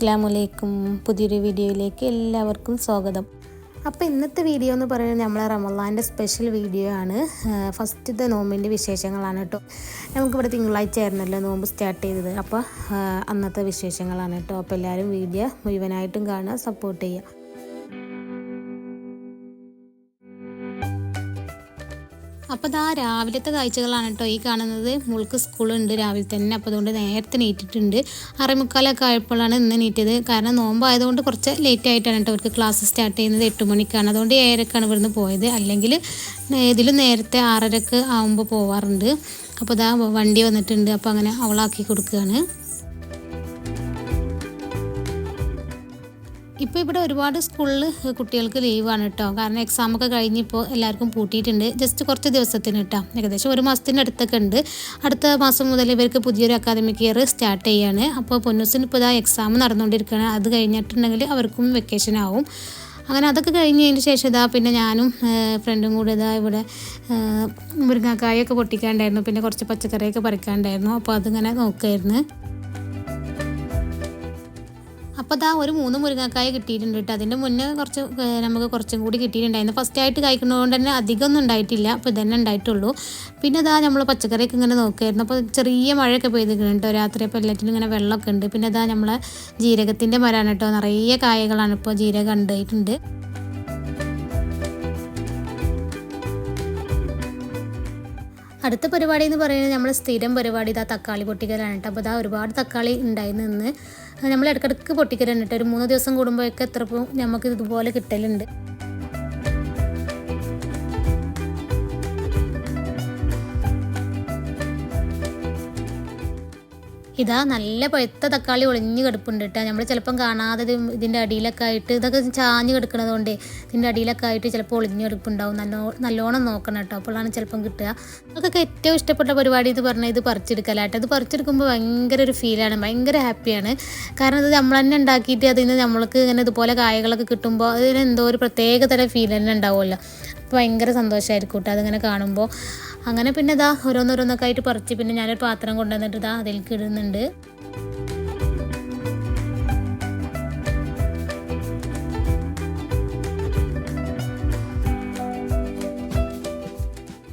അസ്സാം വലൈക്കും പുതിയൊരു വീഡിയോയിലേക്ക് എല്ലാവർക്കും സ്വാഗതം. അപ്പോൾ ഇന്നത്തെ വീഡിയോ എന്ന് പറയുന്നത് നമ്മളെ റമലാന്റെ സ്പെഷ്യൽ വീഡിയോ ആണ്. ഫസ്റ്റ് ഫസ്റ്റത്തെ നോമ്പിന്റെ വിശേഷങ്ങളാണ് കേട്ടോ. നമുക്കിവിടെ തിങ്കളാഴ്ച ആയിരുന്നല്ലോ നോമ്പ് സ്റ്റാർട്ട് ചെയ്തത്. അപ്പോൾ അന്നത്തെ വിശേഷങ്ങളാണ് കേട്ടോ. അപ്പോൾ എല്ലാവരും വീഡിയോ മുഴുവനായിട്ടും കാണുക സപ്പോർട്ട് ചെയ്യുക. അപ്പോൾ ഇതാ രാവിലത്തെ കാഴ്ചകളാണ് കേട്ടോ ഈ കാണുന്നത്. മുൾക്ക് സ്കൂളുണ്ട് രാവിലെ തന്നെ. അപ്പോൾ അതുകൊണ്ട് നേരത്തെ നീറ്റിട്ടുണ്ട്. അറമുക്കാലൊക്കെ ആയപ്പോഴാണ് ഇന്ന് നീറ്റത് കാരണം നോമ്പായതുകൊണ്ട് കുറച്ച് ലേറ്റ് ആയിട്ടാണ് കേട്ടോ അവർക്ക് ക്ലാസ് സ്റ്റാർട്ട് ചെയ്യുന്നത്. എട്ട് മണിക്കാണ്. അതുകൊണ്ട് ഏഴരക്കാണ് ഇവിടുന്ന് പോയത്. അല്ലെങ്കിൽ ഇതിലും നേരത്തെ ആറരക്ക് ആകുമ്പോൾ പോവാറുണ്ട്. അപ്പോൾ ഇതാ വണ്ടി വന്നിട്ടുണ്ട്. അപ്പോൾ അങ്ങനെ അവളാക്കി കൊടുക്കുകയാണ്. ഇപ്പോൾ ഇവിടെ ഒരുപാട് സ്കൂളിൽ കുട്ടികൾക്ക് ലീവാണ് കേട്ടോ കാരണം എക്സാം ഒക്കെ കഴിഞ്ഞിപ്പോൾ എല്ലാവർക്കും പൂട്ടിയിട്ടുണ്ട്. ജസ്റ്റ് കുറച്ച് ദിവസത്തിന് കേട്ടോ ഏകദേശം ഒരു മാസത്തിന്റെ അടുത്തൊക്കെ ഉണ്ട്. അടുത്ത മാസം മുതൽ ഇവർക്ക് പുതിയൊരു അക്കാദമിക് ഇയർ സ്റ്റാർട്ട് ചെയ്യാണ്. അപ്പോൾ പൊന്നൂസിന് ഇപ്പോൾ ഇതാ എക്സാം നടന്നുകൊണ്ടിരിക്കുകയാണ്. അത് കഴിഞ്ഞിട്ടുണ്ടെങ്കിൽ അവർക്കും വെക്കേഷൻ ആവും. അങ്ങനെ അതൊക്കെ കഴിഞ്ഞതിന് ശേഷം ഇതാ പിന്നെ ഞാനും ഫ്രണ്ടും കൂടെ ഇതാ ഇവിടെ മുരിങ്ങാക്കായൊക്കെ പൊട്ടിക്കാണ്ടായിരുന്നു. പിന്നെ കുറച്ച് പച്ചക്കറിയൊക്കെ പറിക്കാണ്ടായിരുന്നു. അപ്പോൾ അതിങ്ങനെ നോക്കുമായിരുന്നു അപ്പോൾ അതാ ഒരു മൂന്ന് മുരിങ്ങക്കായ കിട്ടിയിട്ടുണ്ട് കേട്ടോ. അതിന്റെ മുന്നേ കുറച്ച് നമുക്ക് കുറച്ചും കൂടി കിട്ടിയിട്ടുണ്ടായിരുന്നു. ഫസ്റ്റ് ആയിട്ട് കഴിക്കുന്നതുകൊണ്ട് തന്നെ അധികമൊന്നും ഉണ്ടായിട്ടില്ല. അപ്പോൾ ഇതന്നെ ഉണ്ടായിട്ടുള്ളൂ. പിന്നെ അതാ നമ്മൾ പച്ചക്കറിയൊക്കെ ഇങ്ങനെ നോക്കുമായിരുന്നു അപ്പോൾ ചെറിയ മഴയൊക്കെ പെയ്തിട്ടുണ്ട് രാത്രി അപ്പോൾ എല്ലാറ്റിലും ഇങ്ങനെ വെള്ളമൊക്കെ ഉണ്ട്. പിന്നെ അതാ നമ്മളെ ജീരകത്തിന്റെ മരമാണ് കേട്ടോ. നിറയെ കായകളാണ് ഇപ്പോൾ ജീരകം ഉണ്ടായിട്ടുണ്ട് അടുത്ത പരിപാടി എന്ന് പറയുന്നത് നമ്മൾ സ്ഥിരം പരിപാടി ഇതാ തക്കാളി പൊട്ടിക്കലാണ് കേട്ടോ. അപ്പോൾ ഇതാ ഒരുപാട് തക്കാളി ഉണ്ടായി നിന്ന് നമ്മൾ ഇടയ്ക്കിടയ്ക്ക് പൊട്ടിക്കലാണ് ഒരു മൂന്ന് ദിവസം കൂടുമ്പോഴൊക്കെ എത്ര നമുക്ക് ഇതുപോലെ കിട്ടലുണ്ട്. ഇതാ നല്ല പഴുത്ത തക്കാളി ഒളിഞ്ഞു കിടപ്പുണ്ട് കേട്ടോ നമ്മൾ ചിലപ്പം കാണാതെ ഇതിന്റെ അടിയിലൊക്കെ ആയിട്ട് ഇതൊക്കെ ചാഞ്ഞ് കിടക്കുന്നത് കൊണ്ട് ഇതിന്റെ അടിയിലൊക്കെ ആയിട്ട് ചിലപ്പോൾ ഒളിഞ്ഞു കിടപ്പുണ്ടാവും. നല്ലോ നല്ലോണം നോക്കണം കേട്ടോ അപ്പോഴാണ് ചിലപ്പം കിട്ടുക. അതൊക്കെ ഏറ്റവും ഇഷ്ടപ്പെട്ട പരിപാടി എന്ന് പറഞ്ഞാൽ ഇത് പറിച്ചെടുക്കലാട്ടോ ഇത് പറിച്ചെടുക്കുമ്പോൾ ഭയങ്കര ഒരു ഫീലാണ് ഭയങ്കര ഹാപ്പിയാണ് കാരണം ഇത് നമ്മൾ തന്നെ ഉണ്ടാക്കിയിട്ട് അതിൽ നിന്ന് നമ്മൾക്ക് ഇങ്ങനെ ഇതുപോലെ കായകളൊക്കെ കിട്ടുമ്പോൾ അതിന് എന്തോ ഒരു പ്രത്യേക തരം ഫീൽ തന്നെ ഉണ്ടാവുമല്ലോ. ഭയങ്കര സന്തോഷമായിരിക്കും കേട്ടോ അതിങ്ങനെ കാണുമ്പോൾ അങ്ങനെ പിന്നെ ഇതാ ഓരോന്നോരോന്നൊക്കെ ആയിട്ട് പറിച്ച് പിന്നെ ഞാനൊരു പാത്രം കൊണ്ടുവന്നിട്ട് ഇതാ അതിൽ കിടുന്നുണ്ട്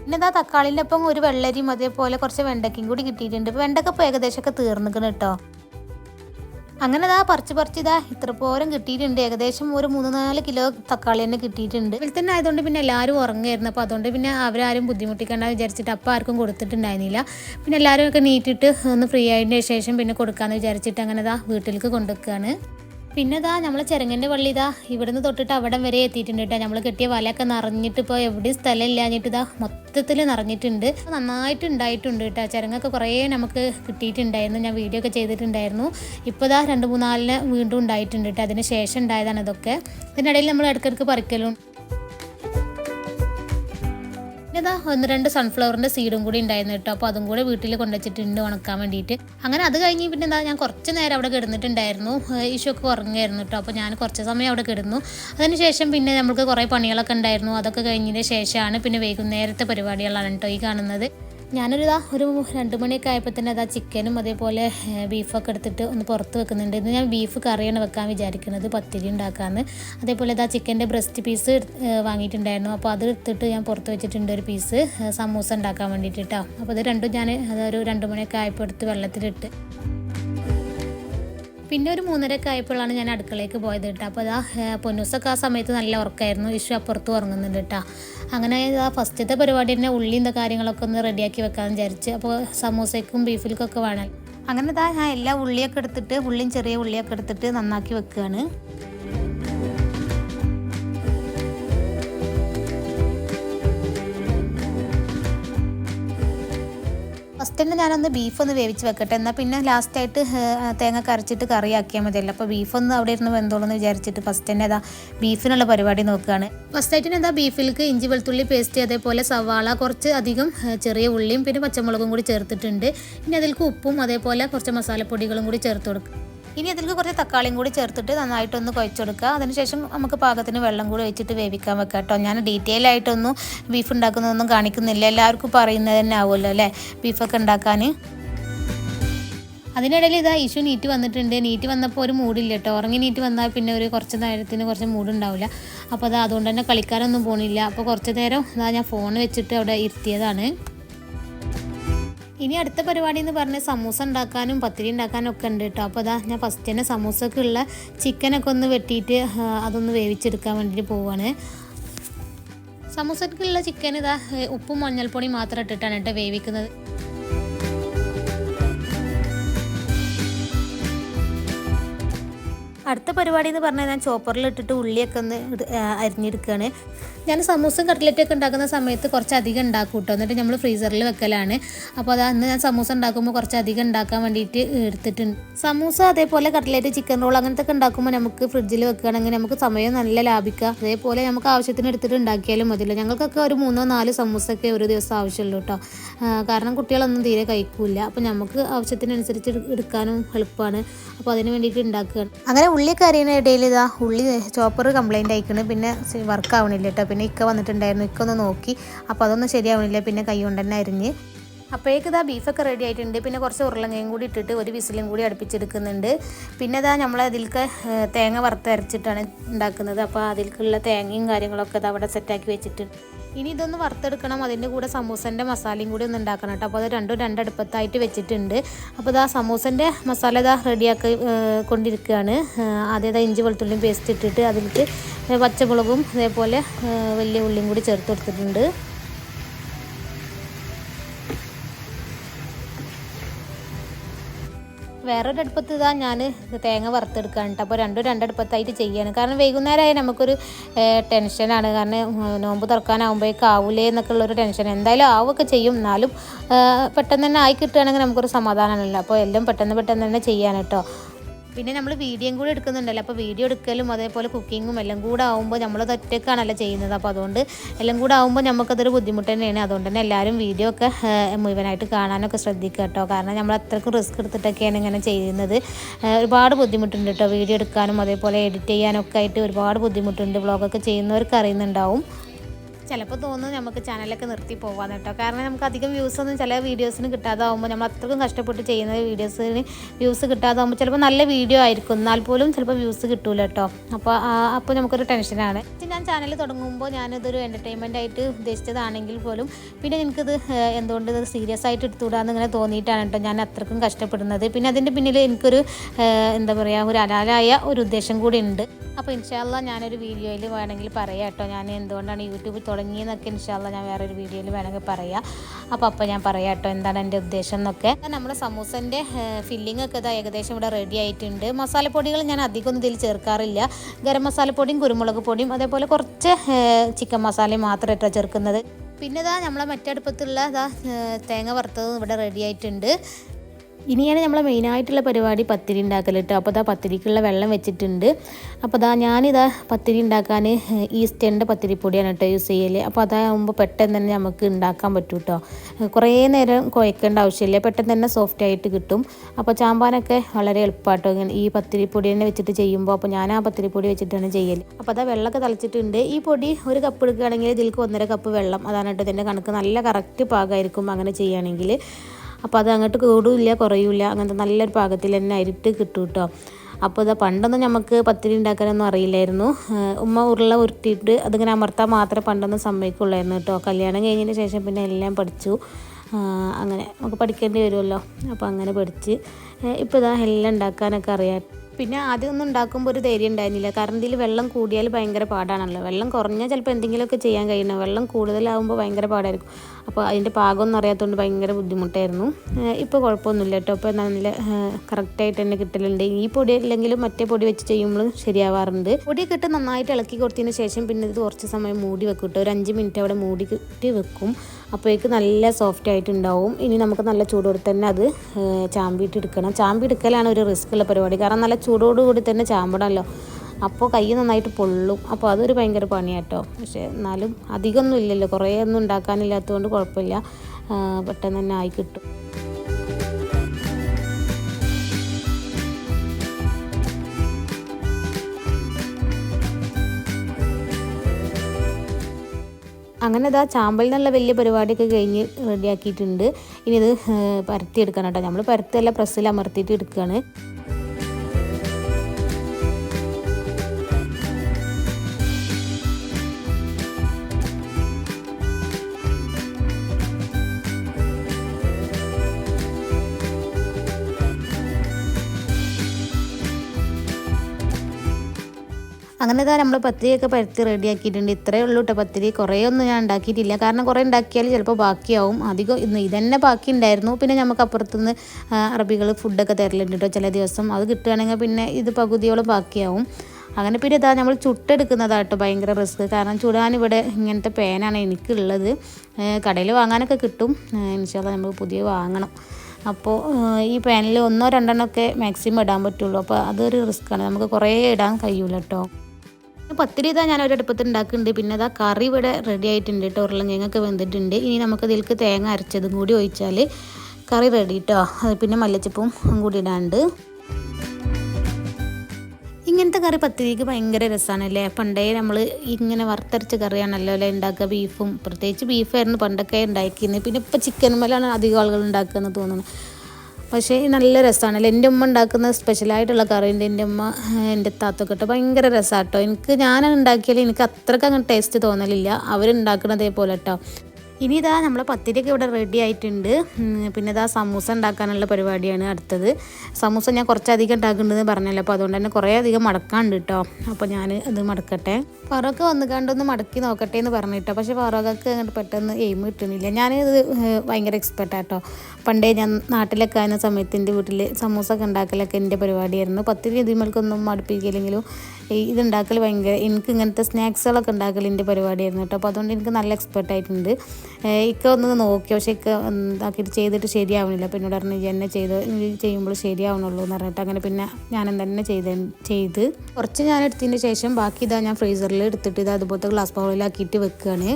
പിന്നെ ഇതാ തക്കാളിന്റെ ഒപ്പം ഒരു വെള്ളരിയും അതേപോലെ കുറച്ച് വെണ്ടയ്ക്കും കൂടി കിട്ടിയിട്ടുണ്ട്. ഇപ്പോൾ വെണ്ടയ്ക്ക ഇപ്പോൾ ഏകദേശമൊക്കെ തീർന്നിക്കണം കേട്ടോ. അങ്ങനെ ഇതാ പറിച്ച് പറിച്ച് ഇതാ ഇത്ര പോരം കിട്ടിയിട്ടുണ്ട്. ഏകദേശം ഒരു മൂന്ന് നാല് കിലോ തക്കാളി തന്നെ കിട്ടിയിട്ടുണ്ട്. ഇതിൽ തന്നെ ആയതുകൊണ്ട് പിന്നെ എല്ലാവരും ഉറങ്ങായിരുന്നു. അപ്പോൾ അതുകൊണ്ട് പിന്നെ അവരാരും ബുദ്ധിമുട്ടിക്കണ്ട വിചാരിച്ചിട്ട് അപ്പം ആർക്കും കൊടുത്തിട്ടുണ്ടായിരുന്നില്ല. പിന്നെ എല്ലാവരും ഒക്കെ നീട്ടിയിട്ട് ഒന്ന് ഫ്രീ ആയതിന് ശേഷം പിന്നെ കൊടുക്കാമെന്ന് വിചാരിച്ചിട്ട് അങ്ങനെ ഇതാ വീട്ടിലേക്ക് കൊണ്ടുവെക്കുകയാണ് പിന്നെ ഇതാ നമ്മൾ ചെറുങ്ങന്റെ പള്ളി ഇതാ ഇവിടുന്ന് തൊട്ടിട്ട് അവിടം വരെ എത്തിയിട്ടുണ്ട് കേട്ടോ. നമ്മൾ കെട്ടിയ വലയൊക്കെ നിറഞ്ഞിട്ട് ഇപ്പോൾ എവിടെയും സ്ഥലം ഇല്ലാഞ്ഞിട്ട് ഇതാ മൊത്തത്തിൽ നിറഞ്ഞിട്ടുണ്ട്. നന്നായിട്ട് ഉണ്ടായിട്ടുണ്ട് കേട്ടോ. ചെരങ്ങൊക്കെ കുറേ നമുക്ക് കിട്ടിയിട്ടുണ്ടായിരുന്നു. ഞാൻ വീഡിയോ ഒക്കെ ചെയ്തിട്ടുണ്ടായിരുന്നു. ഇപ്പോൾ ഇതാ രണ്ട് മൂന്നാലിന് വീണ്ടും ഉണ്ടായിട്ടുണ്ട് കേട്ടോ. അതിന് ശേഷം ഉണ്ടായതാണ് ഇതൊക്കെ. ഇതിനിടയിൽ നമ്മൾ ഇടയ്ക്കിടയ്ക്ക് പറിക്കലും ഇതാ ഒന്ന് രണ്ട് സൺഫ്ലവറിന്റെ സീഡും കൂടി ഉണ്ടായിരുന്നു കേട്ടോ. അപ്പോൾ അതും കൂടെ വീട്ടിൽ കൊണ്ടുവച്ചിട്ടുണ്ട് ഉണക്കാൻ വേണ്ടിയിട്ട്. അങ്ങനെ അത് കഴിഞ്ഞ് പിന്നെ എന്താ ഞാൻ കുറച്ച് നേരം അവിടെ കിടന്നിട്ടുണ്ടായിരുന്നു. ഈശോക്ക് ഉറങ്ങായിരുന്നു കേട്ടോ. അപ്പോൾ ഞാൻ കുറച്ച് സമയം അവിടെ കിടന്നു. അതിനുശേഷം പിന്നെ നമുക്ക് കുറേ പണികളൊക്കെ ഉണ്ടായിരുന്നു. അതൊക്കെ കഴിഞ്ഞതിന് ശേഷമാണ് പിന്നെ വൈകുന്നേരത്തെ പരിപാടികളാണ് കേട്ടോ ഈ കാണുന്നത്. ഞാനൊരു ഇതാ ഒരു രണ്ട് മണിയൊക്കെ ആയപ്പോൾ തന്നെ അതാ ചിക്കനും അതേപോലെ ബീഫൊക്കെ എടുത്തിട്ട് ഒന്ന് പുറത്ത് വെക്കുന്നുണ്ട്. ഇന്ന് ഞാൻ ബീഫ് കറിയാണ് വെക്കാൻ വിചാരിക്കുന്നത് പത്തിരി ഉണ്ടാക്കാമെന്ന് അതേപോലെ ഇതാ ചിക്കന്റെ ബ്രസ്റ്റ് പീസ് വാങ്ങിയിട്ടുണ്ടായിരുന്നു. അപ്പോൾ അത് എടുത്തിട്ട് ഞാൻ പുറത്ത് വെച്ചിട്ടുണ്ട് ഒരു പീസ് സമൂസ ഉണ്ടാക്കാൻ വേണ്ടിയിട്ട് കേട്ടോ അപ്പോൾ ഇത് രണ്ടും ഞാൻ അതൊരു രണ്ട് മണിയൊക്കെ ആയപ്പോൾ എടുത്ത് വെള്ളത്തിലിട്ട്. പിന്നെ ഒരു മൂന്നരയൊക്കെ ആയപ്പോഴാണ് ഞാൻ അടുക്കളയ്ക്ക് പോയത് കേട്ടോ. അപ്പോൾ അതാ പൊന്നൂസൊക്കെ ആ സമയത്ത് നല്ല ഉറക്കമായിരുന്നു ഇഷു അപ്പുറത്ത് ഉറങ്ങുന്നുണ്ട് കേട്ടോ. അങ്ങനെ ആ ഫസ്റ്റത്തെ പരിപാടി തന്നെ ഉള്ളിന്റെ കാര്യങ്ങളൊക്കെ ഒന്ന് റെഡിയാക്കി വെക്കാമെന്ന് വിചാരിച്ച്. അപ്പോൾ സമൂസയ്ക്കും ബീഫിൽക്കൊക്കെ വേണം അങ്ങനെ ഞാൻ എല്ലാ ഉള്ളിയൊക്കെ എടുത്തിട്ട് ഉള്ളിയും ചെറിയ ഉള്ളിയൊക്കെ എടുത്തിട്ട് നന്നാക്കി വെക്കുകയാണ് ഫസ്റ്റ് തന്നെ ഞാനൊന്ന് ബീഫ് ഒന്ന് വേവിച്ച് വെക്കട്ടെ. എന്നാൽ പിന്നെ ലാസ്റ്റായിട്ട് തേങ്ങ കരച്ചിട്ട് കറിയാക്കിയാൽ മതിയല്ലോ. അപ്പോൾ ഒന്ന് അവിടെ ഇരുന്ന് വെന്തോളെന്ന് വിചാരിച്ചിട്ട് ഫസ്റ്റ് തന്നെ അതാ ബീഫിനുള്ള പരിപാടി നോക്കുകയാണ് ഫസ്റ്റ് ആയിട്ട് എന്താ ബീഫിലേക്ക് ഇഞ്ചി വെളുത്തുള്ളി പേസ്റ്റ് അതേപോലെ സവാള കുറച്ച് അധികം ചെറിയ ഉള്ളിയും പിന്നെ പച്ചമുളകും കൂടി ചേർത്തിട്ടുണ്ട്. ഇനി അതിൽക്ക് ഉപ്പും അതേപോലെ കുറച്ച് മസാലപ്പൊടികളും കൂടി ചേർത്ത് കൊടുക്കും ഇനി അതിലേക്ക് കുറച്ച് തക്കാളിയും കൂടി ചേർത്തിട്ട് നന്നായിട്ടൊന്ന് കുഴച്ചെടുക്കുക. അതിനുശേഷം നമുക്ക് പാകത്തിന് വെള്ളം കൂടി ഒഴിച്ചിട്ട് വേവിക്കാൻ വെക്കാം കേട്ടോ. ഞാൻ ഡീറ്റെയിൽ ആയിട്ടൊന്നും ബീഫ് ഉണ്ടാക്കുന്നതൊന്നും കാണിക്കുന്നില്ല. എല്ലാവർക്കും പറയുന്നത് തന്നെ ആവുമല്ലോ അല്ലേ? ബീഫൊക്കെ ഉണ്ടാക്കാൻ. അതിനിടയിൽ ഇതാ ഇഷ്യൂ നീറ്റ് വന്നിട്ടുണ്ട്. നീറ്റ് വന്നപ്പോൾ ഒരു മൂടില്ല കേട്ടോ. ഉറങ്ങി നീറ്റ് വന്നാൽ പിന്നെ ഒരു കുറച്ച് നേരത്തിന് കുറച്ച് മൂടുണ്ടാവില്ല. അപ്പോൾ അത് അതുകൊണ്ട് തന്നെ കളിക്കാനൊന്നും പോണില്ല. അപ്പോൾ കുറച്ച് നേരം ഇതാ ഞാൻ ഫോൺ വെച്ചിട്ട് അവിടെ ഇരുത്തിയതാണ്. ഇനി അടുത്ത പരിപാടി എന്ന് പറഞ്ഞാൽ സമൂസ ഉണ്ടാക്കാനും പത്തിരി ഉണ്ടാക്കാനും ഒക്കെ ഉണ്ട് കേട്ടോ അപ്പോൾ അതാ ഞാൻ ഫസ്റ്റ് തന്നെ സമൂസക്കുള്ള ചിക്കനൊക്കെ ഒന്ന് വെട്ടിയിട്ട് അതൊന്ന് വേവിച്ചെടുക്കാൻ വേണ്ടിയിട്ട് പോവാണ്. സമൂസക്കുള്ള ചിക്കൻ ഇതാ ഉപ്പും മഞ്ഞൾപ്പൊടി മാത്രം ഇട്ടിട്ടാണ് കേട്ടോ വേവിക്കുന്നത്. അടുത്ത പരിപാടി എന്ന് പറഞ്ഞാൽ ഞാൻ ചോപ്പറിൽ ഇട്ടിട്ട് ഉള്ളിയൊക്കെ ഒന്ന് അരിഞ്ഞെടുക്കുകയാണ് ഞാൻ സമൂസയും കട്ട്ലറ്റൊക്കെ ഉണ്ടാക്കുന്ന സമയത്ത് കുറച്ചധികം ഉണ്ടാക്കും കേട്ടോ എന്നിട്ട് നമ്മൾ ഫ്രീസറിൽ വെക്കലാണ്. അപ്പോൾ അത് അന്ന് ഞാൻ സമൂസ ഉണ്ടാക്കുമ്പോൾ കുറച്ചധികം ഉണ്ടാക്കാൻ വേണ്ടിയിട്ട് എടുത്തിട്ടുണ്ട് സമൂസ അതേപോലെ കട്ട്ലറ്റ് ചിക്കൻ റോൾ അങ്ങനത്തെ ഒക്കെ ഉണ്ടാക്കുമ്പോൾ നമുക്ക് ഫ്രിഡ്ജിൽ വെക്കുകയാണെങ്കിൽ നമുക്ക് സമയം നല്ല ലാഭിക്കാം. അതേപോലെ നമുക്ക് ആവശ്യത്തിന് എടുത്തിട്ട് ഉണ്ടാക്കിയാലും മതിയല്ലോ. ഞങ്ങൾക്കൊക്കെ ഒരു മൂന്നോ നാല് ഒക്കെ ഒരു ദിവസം ആവശ്യമുള്ളൂ കേട്ടോ കാരണം കുട്ടികളൊന്നും തീരെ കഴിക്കില്ല. അപ്പോൾ നമുക്ക് ആവശ്യത്തിനനുസരിച്ച് എടു- എടുക്കാനും എളുപ്പമാണ് അപ്പോൾ അതിന് വേണ്ടിയിട്ട് ഉണ്ടാക്കുകയാണ് അങ്ങനെ ഉള്ളി അരിയുന്ന ഇടയിൽ ഇതാ ഉള്ളി ചോപ്പർ കംപ്ലൈന്റ് അയക്കണം പിന്നെ വർക്ക് ആവണില്ല കേട്ടോ പിന്നെ ഇക്ക വന്നിട്ടുണ്ടായിരുന്നു. ഇക്ക ഒന്ന് നോക്കി. അപ്പോൾ അതൊന്നും ശരിയാവണില്ല. പിന്നെ കൈ കൊണ്ട് തന്നെ അരിഞ്ഞ്. അപ്പോഴേക്ക് ഇതാ ബീഫൊക്കെ റെഡി ആയിട്ടുണ്ട്. പിന്നെ കുറച്ച് ഉരുളങ്ങയും കൂടി ഇട്ടിട്ട് ഒരു വിസിലും കൂടി അടുപ്പിച്ചെടുക്കുന്നുണ്ട്. പിന്നെ ഇതാ നമ്മൾ അതിൽക്ക് തേങ്ങ വറുത്തരച്ചിട്ടാണ് ഉണ്ടാക്കുന്നത്. അപ്പോൾ അതിൽക്കുള്ള തേങ്ങയും കാര്യങ്ങളൊക്കെ ഇത് അവിടെ സെറ്റാക്കി വെച്ചിട്ടുണ്ട് ഇനി ഇതൊന്ന് വറുത്തെടുക്കണം. അതിന്റെ കൂടെ സമൂസന്റെ മസാലയും കൂടി ഒന്ന് ഉണ്ടാക്കണം കേട്ടോ. അപ്പോൾ അത് രണ്ടും രണ്ടടുപ്പത്തായിട്ട് വെച്ചിട്ടുണ്ട്. അപ്പോൾ ഇതാ സമൂസന്റെ മസാല ഇതാ റെഡിയാക്കി കൊണ്ടിരിക്കുകയാണ്. ആദ്യം ഇഞ്ചി വെളുത്തുള്ളിയും പേസ്റ്റ് ഇട്ടിട്ട് അതിലേക്ക് പച്ചമുളകും അതേപോലെ വലിയ ഉള്ളിയും കൂടി ചേർത്ത് കൊടുത്തിട്ടുണ്ട്. വേറൊരു അടുപ്പത്ത് ഇതാ ഞാൻ തേങ്ങ വറുത്തെടുക്കുകയാണ് കേട്ടോ അപ്പോൾ രണ്ടും രണ്ടടുപ്പത്തായിട്ട് ചെയ്യാണ്. കാരണം വൈകുന്നേരമായി നമുക്കൊരു ടെൻഷനാണ് കാരണം നോമ്പ് തുറക്കാനാവുമ്പോഴേക്കും ആവൂലേ എന്നൊക്കെ ഉള്ളൊരു ടെൻഷൻ എന്തായാലും ആവുമൊക്കെ ചെയ്യും. എന്നാലും പെട്ടെന്ന് തന്നെ ആയി കിട്ടുകയാണെങ്കിൽ നമുക്കൊരു സമാധാനമാണല്ലോ. അപ്പോൾ എല്ലാം പെട്ടെന്ന് പെട്ടെന്ന് തന്നെ ചെയ്യാൻ കേട്ടോ പിന്നെ നമ്മൾ വീഡിയോയും കൂടി എടുക്കുന്നുണ്ടല്ലോ. അപ്പോൾ വീഡിയോ എടുക്കലും അതേപോലെ കുക്കിങ്ങും എല്ലാം കൂടെ ആകുമ്പോൾ നമ്മൾ ഒറ്റക്കാണല്ലോ ചെയ്യുന്നത്. അപ്പോൾ അതുകൊണ്ട് എല്ലാം കൂടെ ആകുമ്പോൾ നമുക്കതൊരു ബുദ്ധിമുട്ട് തന്നെയാണ്. അതുകൊണ്ട് തന്നെ എല്ലാവരും വീഡിയോ ഒക്കെ മുഴുവനായിട്ട് കാണാനൊക്കെ ശ്രദ്ധിക്കുക കേട്ടോ. കാരണം നമ്മൾ അത്രയ്ക്കും റിസ്ക് എടുത്തിട്ടൊക്കെയാണ് ഇങ്ങനെ ചെയ്യുന്നത്. ഒരുപാട് ബുദ്ധിമുട്ടുണ്ട് കേട്ടോ. വീഡിയോ എടുക്കാനും അതേപോലെ എഡിറ്റ് ചെയ്യാനൊക്കെ ആയിട്ട് ഒരുപാട് ബുദ്ധിമുട്ടുണ്ട്. വ്ളോഗൊക്കെ ചെയ്യുന്നവർക്ക് അറിയുന്നുണ്ടാവും. ചിലപ്പോൾ തോന്നും നമുക്ക് ചാനലൊക്കെ നിർത്തി പോകാൻ കേട്ടോ. കാരണം നമുക്ക് അധികം വ്യൂസ് ഒന്നും ചില വീഡിയോസിന് കിട്ടാതാവുമ്പോൾ നമ്മൾ അത്രക്കും കഷ്ടപ്പെട്ട് ചെയ്യുന്ന വീഡിയോസിന് വ്യൂസ് കിട്ടാതാവുമ്പോൾ ചിലപ്പോൾ നല്ല വീഡിയോ ആയിരിക്കും. എന്നാൽ പോലും ചിലപ്പോൾ വ്യൂസ് കിട്ടൂല കേട്ടോ. അപ്പോൾ അപ്പോൾ നമുക്കൊരു ടെൻഷനാണ് ഞാൻ ചാനൽ തുടങ്ങുമ്പോൾ ഞാനിതൊരു എന്റർടൈൻമെന്റ് ആയിട്ട് ഉദ്ദേശിച്ചതാണെങ്കിൽ പോലും പിന്നെ എനിക്കിത് എന്തുകൊണ്ട് ഇത് സീരിയസ് ആയിട്ട് എടുത്തുകൂടാന്ന് ഇങ്ങനെ തോന്നിയിട്ടാണ് കേട്ടോ ഞാൻ അത്രക്കും കഷ്ടപ്പെടുന്നത്. പിന്നെ അതിന്റെ പിന്നിൽ എനിക്കൊരു എന്താ പറയുക ഒരു അലാലായ ഒരു ഉദ്ദേശം കൂടി ഉണ്ട്. അപ്പോൾ ഇൻഷാല്ല ഞാനൊരു വീഡിയോയിൽ വേണമെങ്കിൽ പറയാം കേട്ടോ. ഞാൻ എന്തുകൊണ്ടാണ് യൂട്യൂബ് തുടങ്ങിയെന്നൊക്കെ ഇൻഷാല്ല ഞാൻ വേറൊരു വീഡിയോയിൽ വേണമെങ്കിൽ പറയാം. അപ്പോൾ അപ്പോൾ ഞാൻ പറയാം കേട്ടോ എന്താണ് എന്റെ ഉദ്ദേശം എന്നൊക്കെ. നമ്മുടെ സമൂസന്റെ ഫില്ലിംഗ് ഒക്കെ ഇതാ ഏകദേശം ഇവിടെ റെഡി ആയിട്ടുണ്ട്. മസാലപ്പൊടികൾ ഞാൻ അധികം ഒന്നും ഇതിൽ ചേർക്കാറില്ല. ഗരം മസാലപ്പൊടിയും കുരുമുളക് പൊടിയും അതേപോലെ കുറച്ച് ചിക്കൻ മസാലയും മാത്രം ഇട്ടാണ് ചേർക്കുന്നത്. പിന്നെ ഇതാ നമ്മളെ മറ്റടുപ്പത്തുള്ള ഇതാ തേങ്ങ വറുത്തത് ഇവിടെ റെഡി ആയിട്ടുണ്ട്. ഇനിയാണ് നമ്മളെ മെയിനായിട്ടുള്ള പരിപാടി പത്തിരി ഉണ്ടാക്കൽ കേട്ടോ അപ്പോൾ ഇതാ പത്തിരിക്കുള്ള വെള്ളം വെച്ചിട്ടുണ്ട്. അപ്പോൾ ഇതാ ഞാനിതാ പത്തിരി ഉണ്ടാക്കാൻ ഈസ്റ്റേണിന്റെ പത്തിരിപ്പൊടിയാണ് കേട്ടോ യൂസ് ചെയ്യൽ അപ്പോൾ അതാകുമ്പോൾ പെട്ടെന്ന് തന്നെ നമുക്ക് ഉണ്ടാക്കാൻ പറ്റും കേട്ടോ കുറേ നേരം കുഴക്കേണ്ട ആവശ്യമില്ല. പെട്ടെന്ന് തന്നെ സോഫ്റ്റ് ആയിട്ട് കിട്ടും. അപ്പോൾ ചാമ്പാനൊക്കെ വളരെ എളുപ്പമാട്ടോ ഇങ്ങനെ ഈ പത്തിരിപ്പൊടി തന്നെ വെച്ചിട്ട് ചെയ്യുമ്പോൾ അപ്പോൾ ഞാൻ ആ പത്തിരിപ്പൊടി വെച്ചിട്ടാണ് ചെയ്യൽ അപ്പോൾ അതാ വെള്ളമൊക്കെ തളിച്ചിട്ടുണ്ട്. ഈ പൊടി ഒരു കപ്പ് എടുക്കുകയാണെങ്കിൽ ഇതിൽക്ക് ഒന്നര കപ്പ് വെള്ളം. അതാണ് കേട്ടോ ഇതിന്റെ കണക്ക്. നല്ല കറക്റ്റ് പാകമായിരിക്കും അങ്ങനെ ചെയ്യുകയാണെങ്കിൽ. അപ്പോൾ അത് അങ്ങോട്ട് കൂടില്ല കുറയില്ല അങ്ങനത്തെ നല്ലൊരു പാകത്തിൽ തന്നെ അരിട്ട് കിട്ടും കേട്ടോ. അപ്പോൾ ഇതാ പണ്ടൊന്നും നമുക്ക് പത്തിരി ഉണ്ടാക്കാനൊന്നും അറിയില്ലായിരുന്നു. ഉമ്മ ഉരുള ഉരുട്ടിയിട്ട് അതിങ്ങനെ അമർത്താൻ മാത്രമേ പണ്ടൊന്നും സമ്മതിക്കുള്ളായിരുന്നു കേട്ടോ. കല്യാണം കഴിഞ്ഞതിന് ശേഷം പിന്നെ എല്ലാം പഠിച്ചു. അങ്ങനെ നമുക്ക് പഠിക്കേണ്ടി വരുമല്ലോ. അപ്പോൾ അങ്ങനെ പഠിച്ച് ഇപ്പോൾ ഇതാ എല്ലാം ഉണ്ടാക്കാനൊക്കെ അറിയാം. പിന്നെ ആദ്യം ഒന്നും ഉണ്ടാക്കുമ്പോൾ ഒരു ധൈര്യം ഉണ്ടായിരുന്നില്ല. കാരണം ഇതിൽ വെള്ളം കൂടിയാൽ ഭയങ്കര പാടാണല്ലോ. വെള്ളം കുറഞ്ഞാൽ ചിലപ്പോൾ എന്തെങ്കിലുമൊക്കെ ചെയ്യാൻ കഴിയണം വെള്ളം കൂടുതലാകുമ്പോൾ ഭയങ്കര പാടായിരിക്കും. അപ്പോൾ അതിന്റെ പാകമൊന്നും അറിയാത്തതുകൊണ്ട് ഭയങ്കര ബുദ്ധിമുട്ടായിരുന്നു. ഇപ്പോൾ കുഴപ്പമൊന്നുമില്ല കേട്ടോ. ഇപ്പോൾ നല്ല കറക്റ്റായിട്ട് തന്നെ കിട്ടലുണ്ട്. ഈ പൊടി അല്ലെങ്കിലും മറ്റേ പൊടി വെച്ച് ചെയ്യുമ്പോൾ ശരിയാവാറുണ്ട്. പൊടിയൊക്കെ ഇട്ട് നന്നായിട്ട് ഇളക്കി കൊടുത്തതിന് ശേഷം പിന്നെ ഇത് കുറച്ച് സമയം മൂടി വെക്കും കേട്ടോ. ഒരു അഞ്ച് മിനിറ്റ് അവിടെ മൂടി ഇട്ട് വെക്കും. അപ്പോഴേക്ക് നല്ല സോഫ്റ്റ് ആയിട്ടുണ്ടാവും. ഇനി നമുക്ക് നല്ല ചൂടോടെ തന്നെ അത് ചാമ്പിയിട്ട് എടുക്കണം. ചാമ്പി എടുക്കലാണ് ഒരു റിസ്ക് ഉള്ള പരിപാടി. കാരണം നല്ല ചൂടോടുകൂടി തന്നെ ചാമ്പണമല്ലോ അപ്പോൾ കൈ നന്നായിട്ട് പൊള്ളും. അപ്പോൾ അതൊരു ഭയങ്കര പണിയാട്ടോ. പക്ഷേ എന്നാലും അധികമൊന്നും ഇല്ലല്ലോ. കുറേ ഒന്നും ഉണ്ടാക്കാനില്ലാത്തതുകൊണ്ട് കുഴപ്പമില്ല. പെട്ടെന്ന് തന്നെ ആയി കിട്ടും. അങ്ങനെ ഇതാ ചാമ്പൽ വലിയ പരിപാടിയൊക്കെ കഴിഞ്ഞ് റെഡിയാക്കിയിട്ടുണ്ട്. ഇനി ഇത് പരത്തി എടുക്കണം കേട്ടോ. നമ്മൾ പരത്തിയല്ല പ്രസ്സിൽ അമർത്തിയിട്ട് എടുക്കുകയാണ് അങ്ങനെ ഇതാ നമ്മൾ പത്തിരിയൊക്കെ പരത്തി റെഡിയാക്കിയിട്ടുണ്ട്. ഇത്രയേ ഉള്ളൂ കേട്ടോ പത്തിരി. കുറേ ഒന്നും ഞാൻ ഉണ്ടാക്കിയിട്ടില്ല. കാരണം കുറേ ഉണ്ടാക്കിയാൽ ചിലപ്പോൾ ബാക്കിയാവും. അധികം ഇന്ന് ഇതന്നെ ബാക്കി ഉണ്ടായിരുന്നു പിന്നെ നമുക്ക് അപ്പുറത്തുനിന്ന് അറബികൾ ഫുഡൊക്കെ തരലുണ്ട് കേട്ടോ ചില ദിവസം. അത് കിട്ടുകയാണെങ്കിൽ പിന്നെ ഇത് പകുതിയോളം ബാക്കിയാവും. അങ്ങനെ പിന്നെ ഇതാ നമ്മൾ ചുട്ടെടുക്കുന്നതാട്ടോ ഭയങ്കര റിസ്ക്. കാരണം ചുടാൻ ഇവിടെ ഇങ്ങനത്തെ പേനാണ് എനിക്കുള്ളത്. കടയിൽ വാങ്ങാനൊക്കെ കിട്ടും. ഇൻഷാല്ല നമ്മൾ പുതിയ വാങ്ങണം. അപ്പോൾ ഈ പാനിൽ ഒന്നോ രണ്ടെണ്ണമൊക്കെ മാക്സിമം ഇടാൻ പറ്റുള്ളൂ. അപ്പോൾ അതൊരു റിസ്ക്കാണ്. നമുക്ക് കുറേ ഇടാൻ കഴിയൂല കേട്ടോ പത്തിരി ഇതാ ഞാൻ ഒരടുപ്പത്ത് ഉണ്ടാക്കുന്നുണ്ട് പിന്നെ അതാ കറി ഇവിടെ റെഡി ആയിട്ടുണ്ട് കേട്ടോ ഉരുളങ്കിഴങ്ങൊക്കെ വെന്തിട്ടുണ്ട്. ഇനി നമുക്ക് ഇതിലേക്ക് തേങ്ങ അരച്ചതും കൂടി ഒഴിച്ചാൽ കറി റെഡി കേട്ടോ പിന്നെ മല്ലിച്ചപ്പും കൂടി ഇടാണ്ട്. ഇങ്ങനത്തെ കറി പത്തിരിക്ക് ഭയങ്കര രസമാണല്ലേ പണ്ടേ നമ്മൾ ഇങ്ങനെ വറുത്തരച്ച കറിയാണല്ലോ അല്ലേ ഉണ്ടാക്കുക ബീഫും പ്രത്യേകിച്ച് ബീഫായിരുന്നു പണ്ടൊക്കെ ഉണ്ടാക്കിയിരുന്നത്. പിന്നെ ഇപ്പോൾ ചിക്കൻ മേലാണ് അധികം ആളുകൾ ഉണ്ടാക്കുക എന്ന് തോന്നുന്നു. പക്ഷേ നല്ല രസമാണല്ലോ? എന്റെ ഉമ്മ ഉണ്ടാക്കുന്ന സ്പെഷ്യലായിട്ടുള്ള കറിന്റെ എന്റെ ഉമ്മ എന്റെ താത്തൊക്കെ ഇട്ട് ഭയങ്കര രസമാണ് കേട്ടോ എനിക്ക് ഞാൻ ഉണ്ടാക്കിയാൽ എനിക്ക് അത്രയ്ക്ക് ടേസ്റ്റ് തോന്നലില്ല. അവരുണ്ടാക്കുന്നതേ പോലെ കേട്ടോ ഇനി ഇതാ നമ്മളെ പത്തിരിയൊക്കെ ഇവിടെ റെഡി ആയിട്ടുണ്ട്. പിന്നെ ഇതാ സമൂസ ഉണ്ടാക്കാനുള്ള പരിപാടിയാണ് അടുത്തത്. സമൂസ ഞാൻ കുറച്ചധികം ഉണ്ടാക്കുന്നുണ്ടെന്ന് പറഞ്ഞല്ലോ അപ്പോൾ അതുകൊണ്ട് തന്നെ കുറേ അധികം മടക്കാണ്ട് കേട്ടോ അപ്പോൾ ഞാൻ അത് മടക്കട്ടെ. ഫറോക്ക് വന്നു കണ്ടൊന്ന് മടക്കി നോക്കട്ടെ എന്ന് പറഞ്ഞിട്ടോ പക്ഷേ ഫറോക്കൊക്കെ അങ്ങോട്ട് പെട്ടെന്ന് എയിം കിട്ടുന്നില്ല. ഞാനിത് ഭയങ്കര എക്സ്പെർട്ടാട്ടോ പണ്ടേ ഞാൻ നാട്ടിലൊക്കെ ആയിരുന്ന സമയത്ത് എന്റെ വീട്ടിൽ സമൂസ ഒക്കെ ഉണ്ടാക്കലൊക്കെ എന്റെ പരിപാടിയായിരുന്നു. പത്തിരി ഇതിമൽക്കൊന്നും മടുപ്പിക്കില്ലെങ്കിലും ഇത് ഇതുണ്ടാക്കൽ ഭയങ്കര എനിക്ക് ഇങ്ങനത്തെ സ്നാക്സുകളൊക്കെ ഉണ്ടാക്കൽ എന്റെ പരിപാടിയായിരുന്നു കേട്ടോ അപ്പോൾ അതുകൊണ്ട് എനിക്ക് നല്ല എക്സ്പെർട്ട് ആയിട്ടുണ്ട്. ഏഹ് ഇക്ക ഒന്ന് നോക്കി. പക്ഷേ ഇക്ക എന്താക്കിയിട്ട് ചെയ്തിട്ട് ശരിയാവണില്ല. അപ്പോൾ എന്നോട് പറഞ്ഞു "ഇജ്ജ് എന്നെ ചെയ്ത് ചെയ്യുമ്പോൾ ശരിയാവണുള്ളൂ എന്ന് പറഞ്ഞിട്ട് അങ്ങനെ പിന്നെ ഞാൻ തന്നെ ചെയ്ത് ചെയ്ത്. കുറച്ച് ഞാൻ എടുത്തതിന് ശേഷം ബാക്കി ഇതാ ഞാൻ ഫ്രീസറിൽ എടുത്തിട്ട് ഇത് അതുപോലത്തെ ഗ്ലാസ് ബൗളിലാക്കിയിട്ട് വെക്കുകയാണ്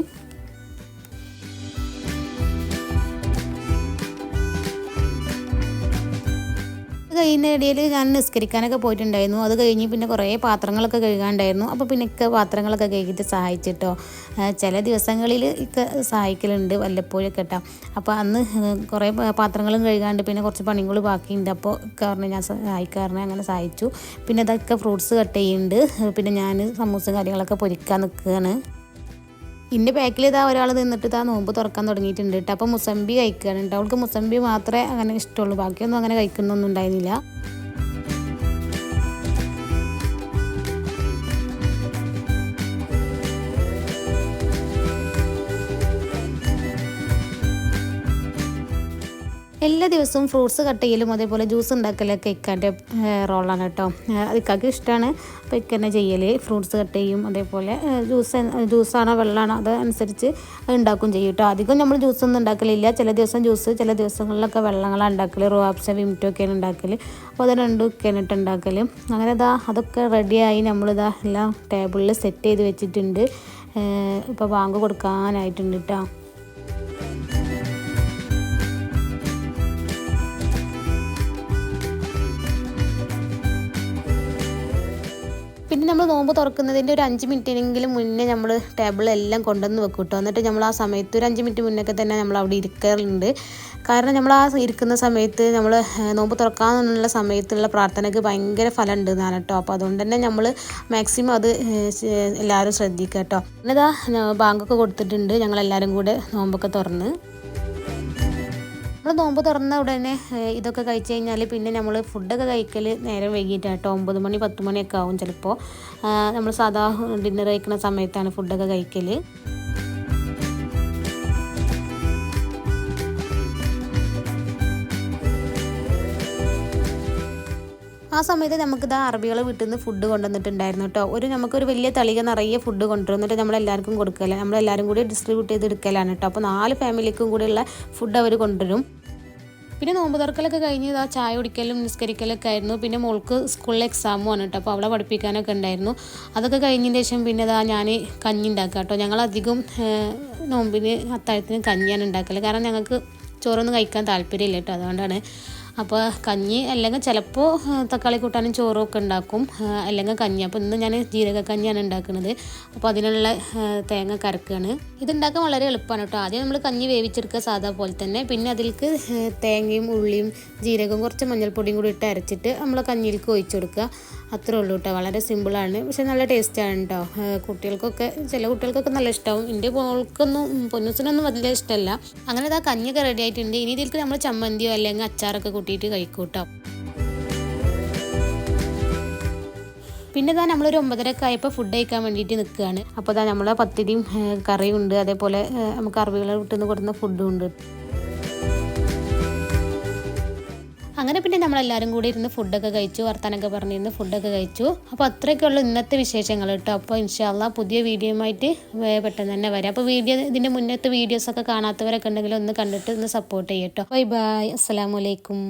അത് കഴിയുന്ന ഞാൻ നിസ്കരിക്കാനൊക്കെ പോയിട്ടുണ്ടായിരുന്നു. അത് കഴിഞ്ഞ് പിന്നെ കുറേ പാത്രങ്ങളൊക്കെ കഴുകാണ്ടായിരുന്നു. അപ്പോൾ പിന്നെ ഇക്ക പാത്രങ്ങളൊക്കെ കഴുകിയിട്ട് സഹായിച്ചിട്ടോ. ചില ദിവസങ്ങളിൽ ഇക്ക സഹായിക്കലുണ്ട് വല്ലപ്പോഴൊക്കെ കേട്ടോ. അപ്പോൾ അന്ന് കുറേ പാത്രങ്ങളും കഴുകാണ്ട് പിന്നെ കുറച്ച് പണികൾ ബാക്കിയുണ്ട്. അപ്പോൾ കാരണം ഞാൻ സഹായിക്കാറിനെ അങ്ങനെ സഹായിച്ചു. പിന്നെ അതൊക്കെ ഫ്രൂട്ട്സ് കട്ട് ചെയ്യുന്നുണ്ട്. പിന്നെ ഞാൻ സമൂസ കാര്യങ്ങളൊക്കെ പൊരിക്കാൻ നിൽക്കുകയാണ്. ഇന്റെ ബാക്കിൽ ഇതാ ഒരാൾ നിന്നിട്ട് ഇതാ നോമ്പ് തുറക്കാൻ തുടങ്ങിയിട്ടുണ്ട് കേട്ടോ അപ്പോൾ മുസംബി കഴിക്കുകയാണ് കേട്ടോ അവൾക്ക് മുസംബി മാത്രമേ അങ്ങനെ ഇഷ്ടമുള്ളൂ. ബാക്കിയൊന്നും അങ്ങനെ കഴിക്കുന്നൊന്നും ഉണ്ടായിരുന്നില്ല. എല്ലാ ദിവസവും ഫ്രൂട്ട്സ് കട്ട് ചെയ്യലും അതേപോലെ ജ്യൂസ് ഉണ്ടാക്കലൊക്കെ ഇക്കാന്റെ റോളാണ് കേട്ടോ. ഇക്കാക്ക് ഇഷ്ടമാണ് അപ്പോൾ ഇക്കന്നെ ചെയ്യൽ ഫ്രൂട്ട്സ് കട്ട് ചെയ്യും അതേപോലെ ജ്യൂസ് ജ്യൂസാണോ വെള്ളമാണോ അത് അനുസരിച്ച് ഉണ്ടാക്കും ചെയ്യും കേട്ടോ. അധികം നമ്മൾ ജ്യൂസ് ഒന്നും ഉണ്ടാക്കലില്ല. ചില ദിവസം ജ്യൂസ് ചില ദിവസങ്ങളിലൊക്കെ വെള്ളങ്ങളാണ് ഉണ്ടാക്കൽ റോപ്സ് വിമിറ്റൊക്കെയാണ് ഉണ്ടാക്കൽ അപ്പോൾ അത് രണ്ടും ഒക്കെയാണ് ഉണ്ടാക്കൽ അങ്ങനെ ഇതാ അതൊക്കെ റെഡിയായി നമ്മളിതാ എല്ലാം ടേബിളിൽ സെറ്റ് ചെയ്ത് വെച്ചിട്ടുണ്ട്. ഇപ്പോൾ ബാങ്ക് കൊടുക്കാനായിട്ടുണ്ട് കേട്ടോ. നോമ്പ് തുറക്കുന്നതിന്റെ ഒരു അഞ്ച് മിനിറ്റിനെങ്കിലും മുന്നേ നമ്മൾ ടേബിളെല്ലാം കൊണ്ടുവന്ന് വെക്കും കേട്ടോ എന്നിട്ട് നമ്മൾ ആ സമയത്ത് ഒരു അഞ്ച് മിനിറ്റ് മുന്നൊക്കെ തന്നെ നമ്മൾ അവിടെ ഇരിക്കാറുണ്ട്. കാരണം നമ്മൾ ആ ഇരിക്കുന്ന സമയത്ത് നമ്മൾ നോമ്പ് തുറക്കാമെന്നുള്ള സമയത്തുള്ള പ്രാർത്ഥനയ്ക്ക് ഭയങ്കര ഫലം ഉണ്ട് എന്നാണ് കേട്ടോ അപ്പോൾ അതുകൊണ്ട് തന്നെ നമ്മൾ മാക്സിമം അത് എല്ലാവരും ശ്രദ്ധിക്കുക കേട്ടോ എന്നിതാ ബാങ്കൊക്കെ കൊടുത്തിട്ടുണ്ട് ഞങ്ങളെല്ലാവരും കൂടെ നോമ്പൊക്കെ തുറന്ന്. നമ്മൾ നോമ്പ് തുറന്ന ഉടനെ ഇതൊക്കെ കഴിച്ച് കഴിഞ്ഞാൽ പിന്നെ നമ്മൾ ഫുഡൊക്കെ കഴിക്കൽ നേരം വൈകിട്ടാണ് കേട്ടോ ഒമ്പത് മണി പത്ത് മണിയൊക്കെ ആവും ചിലപ്പോൾ നമ്മൾ സാധാ ഡിന്നർ കഴിക്കുന്ന സമയത്താണ് ഫുഡൊക്കെ കഴിക്കൽ ആ സമയത്ത് നമുക്ക് ഇതാ അറബികളെ വീട്ടിൽ നിന്ന് ഫുഡ് കൊണ്ടുവന്നിട്ടുണ്ടായിരുന്നു കേട്ടോ ഒരു നമുക്കൊരു വലിയ തളിക നിറയെ ഫുഡ് കൊണ്ടുവന്നിട്ട് നമ്മളെല്ലാവർക്കും കൊടുക്കല നമ്മളെല്ലാവരും കൂടി ഡിസ്ട്രിബ്യൂട്ട് ചെയ്ത് എടുക്കലാണ് കേട്ടോ അപ്പോൾ നാല് ഫാമിലിക്കും കൂടിയുള്ള ഫുഡ് അവർ കൊണ്ടുവരും. പിന്നെ നോമ്പ് തുറക്കലൊക്കെ കഴിഞ്ഞ് ഇതാ ചായ കുടിക്കലും നിസ്കരിക്കലൊക്കെ ആയിരുന്നു. പിന്നെ മോൾക്ക് സ്കൂളിലെ എക്സാമും ആണ് കേട്ടോ അപ്പോൾ അവളെ പഠിപ്പിക്കാനൊക്കെ ഉണ്ടായിരുന്നു. അതൊക്കെ കഴിഞ്ഞതിന് ശേഷം പിന്നെ ഇതാ ഞാൻ കഞ്ഞി ഉണ്ടാക്കുക കേട്ടോ ഞങ്ങളധികം നോമ്പിന് അത്താഴത്തിന് കഞ്ഞിയാണ് ഉണ്ടാക്കൽ കാരണം ഞങ്ങൾക്ക് ചോറൊന്നും കഴിക്കാൻ താല്പര്യമില്ല കേട്ടോ അതുകൊണ്ടാണ് അപ്പോൾ കഞ്ഞി അല്ലെങ്കിൽ ചിലപ്പോൾ തക്കാളി കൂട്ടാനും ചോറും ഒക്കെ ഉണ്ടാക്കും അല്ലെങ്കിൽ കഞ്ഞി. അപ്പോൾ ഇന്ന് ഞാൻ ജീരക കഞ്ഞിയാണ് ഉണ്ടാക്കുന്നത്. അപ്പോൾ അതിനുള്ള തേങ്ങ കരക്കുകയാണ് ഇതുണ്ടാക്കാൻ വളരെ എളുപ്പമാണ് കേട്ടോ. ആദ്യം നമ്മൾ കഞ്ഞി വേവിച്ചെടുക്കുക സാധാ പോലെ തന്നെ. പിന്നെ അതിലേക്ക് തേങ്ങയും ഉള്ളിയും ജീരകവും കുറച്ച് മഞ്ഞൾപ്പൊടിയും കൂടി ഇട്ട് അരച്ചിട്ട് നമ്മൾ കഞ്ഞിയിലേക്ക് ഒഴിച്ചു കൊടുക്കുക. അത്രേ ഉള്ളൂ കേട്ടോ വളരെ സിമ്പിളാണ് പക്ഷെ നല്ല ടേസ്റ്റാണ് കേട്ടോ കുട്ടികൾക്കൊക്കെ ചില കുട്ടികൾക്കൊക്കെ നല്ല ഇഷ്ടമാവും എന്റെ മോൾക്കൊന്നും പൊന്നുസിനൊന്നും വലിയ ഇഷ്ടമല്ല അങ്ങനെ ഇതാ കഞ്ഞിയൊക്കെ റെഡി ആയിട്ടുണ്ട്. ഇനി ഇതിലേക്ക് നമ്മൾ ചമ്മന്തിയോ അല്ലെങ്കിൽ അച്ചാറൊക്കെ കൂട്ടിയിട്ട് കഴിക്കും കേട്ടോ പിന്നെ ഇതാ നമ്മളൊരു ഒമ്പതരക്ക് ആയപ്പോൾ ഫുഡ് കഴിക്കാൻ വേണ്ടിയിട്ട് നിൽക്കുകയാണ് അപ്പോൾ ഇതാ നമ്മളെ പത്തിരിയും കറിയും ഉണ്ട്. അതേപോലെ നമുക്ക് അറബികളെ വിട്ടുനിന്ന് നിന്ന് കൊടുക്കുന്ന ഫുഡും ഉണ്ട്. അങ്ങനെ പിന്നെ നമ്മളെല്ലാവരും കൂടി ഇരുന്ന് ഫുഡൊക്കെ കഴിച്ചു വർത്താനൊക്കെ പറഞ്ഞിരുന്ന് ഫുഡൊക്കെ കഴിച്ചു. അപ്പോൾ അത്രയൊക്കെ ഉള്ളൂ ഇന്നത്തെ വിശേഷങ്ങൾ കേട്ടോ. അപ്പോൾ ഇൻഷാല്ല പുതിയ വീഡിയോയുമായിട്ട് പെട്ടെന്ന് തന്നെ വരാം. അപ്പോൾ വീഡിയോ ഇതിന്റെ മുന്നത്തെ വീഡിയോസൊക്കെ കാണാത്തവരൊക്കെ ഉണ്ടെങ്കിൽ ഒന്ന് കണ്ടിട്ട് ഒന്ന് സപ്പോർട്ട് ചെയ്യട്ടോ. ബൈ ബൈ അസ്സലാമു അലൈക്കും